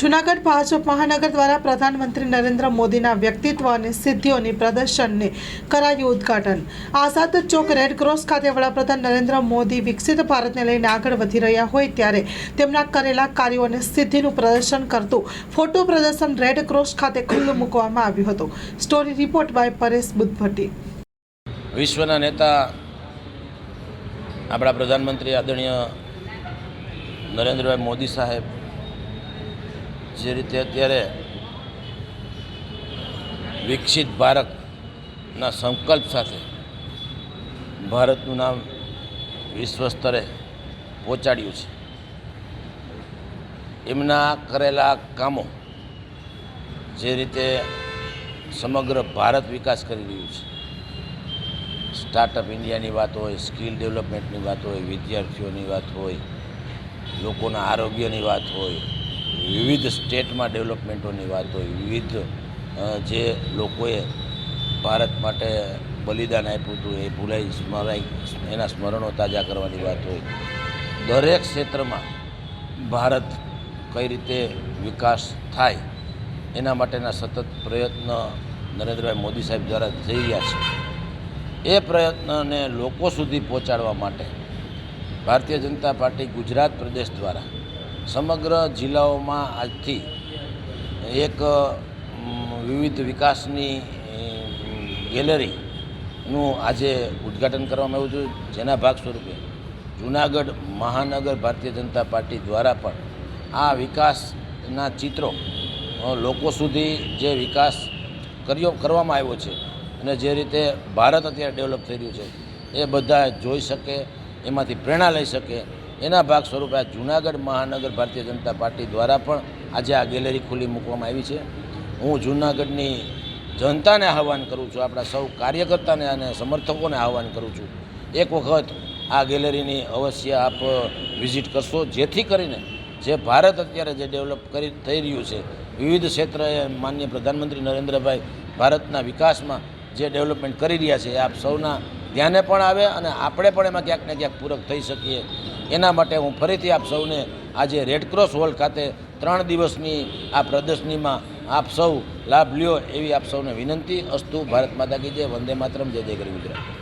જૂનાગઢ ભાજપ મહાનગર દ્વારા પ્રધાનમંત્રી નરેન્દ્ર મોદીના વ્યક્તિત્વ અને સિદ્ધિઓની પ્રદર્શનને કરાયું ઉદ્ઘાટન. આઝાદ ચોક રેડ ક્રોસ ખાતે વડાપ્રધાન નરેન્દ્ર મોદી વિકસિત ભારતને લઈને આગળ વધી રહ્યા હોય ત્યારે તેમના કરેલા કાર્યો અને સિદ્ધિનું પ્રદર્શન કરતું ફોટો પ્રદર્શન રેડ ક્રોસ ખાતે ખુલ્લું મૂકવામાં આવ્યું હતું. Story report by Paresh Buddhabhatti. વિશ્વના નેતા આપણા પ્રધાનમંત્રી આદરણીય નરેન્દ્રભાઈ મોદી સાહેબ જે રીતે અત્યારે વિકસિત ભારતના સંકલ્પ સાથે ભારતનું નામ વિશ્વ સ્તરે પહોંચાડ્યું છે. એમના કરેલા કામો જે રીતે સમગ્ર ભારત વિકાસ કરી રહ્યું છે. સ્ટાર્ટઅપ ઇન્ડિયાની વાત હોય, સ્કિલ ડેવલપમેન્ટની વાત હોય, વિદ્યાર્થીઓની વાત હોય, લોકોના આરોગ્યની વાત હોય વિવિધ સ્ટેટમાં ડેવલપમેન્ટોની વાત હોય, વિવિધ જે લોકોએ ભારત માટે બલિદાન આપ્યું હતું, એ ભૂલાઈ સ્મરાઈ, એના સ્મરણો તાજા કરવાની વાત હોય. દરેક ક્ષેત્રમાં ભારત કઈ રીતે વિકાસ થાય, એના માટેના સતત પ્રયત્ન નરેન્દ્રભાઈ મોદી સાહેબ દ્વારા થઈ રહ્યા છે. એ પ્રયત્નને લોકો સુધી પહોંચાડવા માટે ભારતીય જનતા પાર્ટી ગુજરાત પ્રદેશ દ્વારા સમગ્ર જિલ્લાઓમાં આજથી એક વિવિધ વિકાસની ગેલેરીનું આજે ઉદ્ઘાટન કરવામાં આવ્યું હતું. જેના ભાગ સ્વરૂપે જૂનાગઢ મહાનગર ભારતીય જનતા પાર્ટી દ્વારા પણ આ વિકાસના ચિત્રો લોકો સુધી જે વિકાસ કર્યો, કરવામાં આવ્યો છે અને જે રીતે ભારત અત્યારે ડેવલપ થઈ રહ્યું છે, એ બધા જોઈ શકે, એમાંથી પ્રેરણા લઈ શકે એના ભાગ સ્વરૂપે આ જૂનાગઢ મહાનગર ભારતીય જનતા પાર્ટી દ્વારા પણ આજે આ ગેલેરી ખુલ્લી મૂકવામાં આવી છે. હું જૂનાગઢની જનતાને આહવાન કરું છું, આપણા સૌ કાર્યકર્તાને અને સમર્થકોને આહવાન કરું છું. એક વખત આ ગેલેરીની અવશ્ય આપ વિઝિટ કરશો, જેથી કરીને જે ભારત અત્યારે જે ડેવલપ કરી, થઈ રહ્યું છે, વિવિધ ક્ષેત્રે માન્ય પ્રધાનમંત્રી નરેન્દ્રભાઈ ભારતના વિકાસમાં જે ડેવલપમેન્ટ કરી રહ્યા છે, એ આપ સૌના ધ્યાને પણ આવે અને આપણે પણ એમાં ક્યાંક ને ક્યાંક પૂરક થઈ શકીએ. એના માટે હું ફરીથી આપ સૌને આજે રેડક્રોસ હોલ ખાતે ત્રણ દિવસની આ પ્રદર્શનીમાં આપ સૌ લાભ લ્યો એવી આપ સૌને વિનંતી. અસ્તુ ભારત માતા કી જય, વંદે માતરમ, જય જય ગરી ગુજરાત.